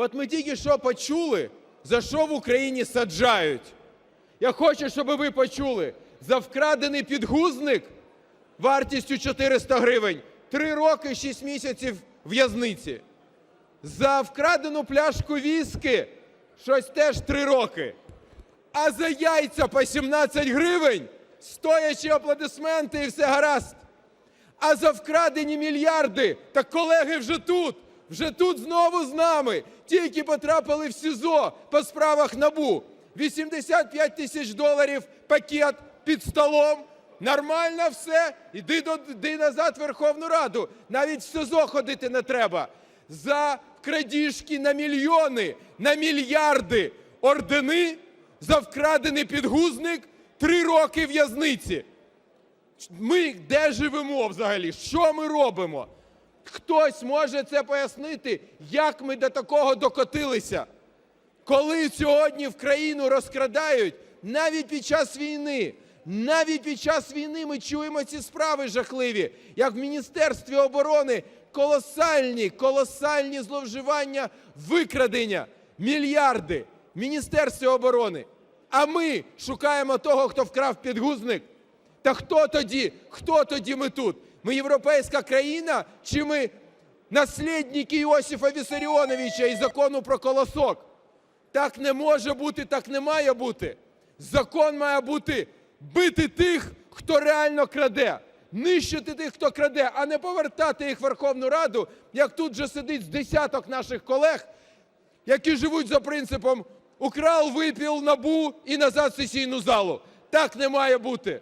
От ми тільки що почули, за що в Україні саджають. Я хочу, щоб ви почули. За вкрадений підгузник вартістю 400 гривень 3 роки 6 місяців в'язниці. За вкрадену пляшку віскі щось теж 3 роки. А за яйця по 17 гривень стоячі аплодисменти і все гаразд. А за вкрадені мільярди, так колеги вже тут, вже тут знову з нами. Тільки потрапили в СІЗО по справах НАБУ. 85 тисяч доларів пакет під столом. Нормально все. Іди, до, іди назад в Верховну Раду. Навіть в СИЗО ходити не треба. За крадіжки на мільйони, на мільярди ордени, за вкрадений підгузник три роки в'язниці. Ми де живемо взагалі? Що ми робимо? Хтось може це пояснити, як ми до такого докотилися? Коли сьогодні в країну розкрадають навіть під час війни, навіть під час війни ми чуємо ці справи жахливі, як в Міністерстві оборони колосальні, колосальні зловживання, викрадення, мільярди в Міністерстві оборони. А ми шукаємо того, хто вкрав підгузник. Та хто тоді? Хто тоді ми тут? Ми європейська країна чи ми наслідники Іосифа Вісаріоновича і закону про колосок? Так не може бути, так не має бути. Закон має бути бити тих, хто реально краде, нищити тих, хто краде, а не повертати їх в Верховну Раду, як тут же сидить з десяток наших колег, які живуть за принципом украл, випіл, набу і назад в сесійну залу. Так не має бути.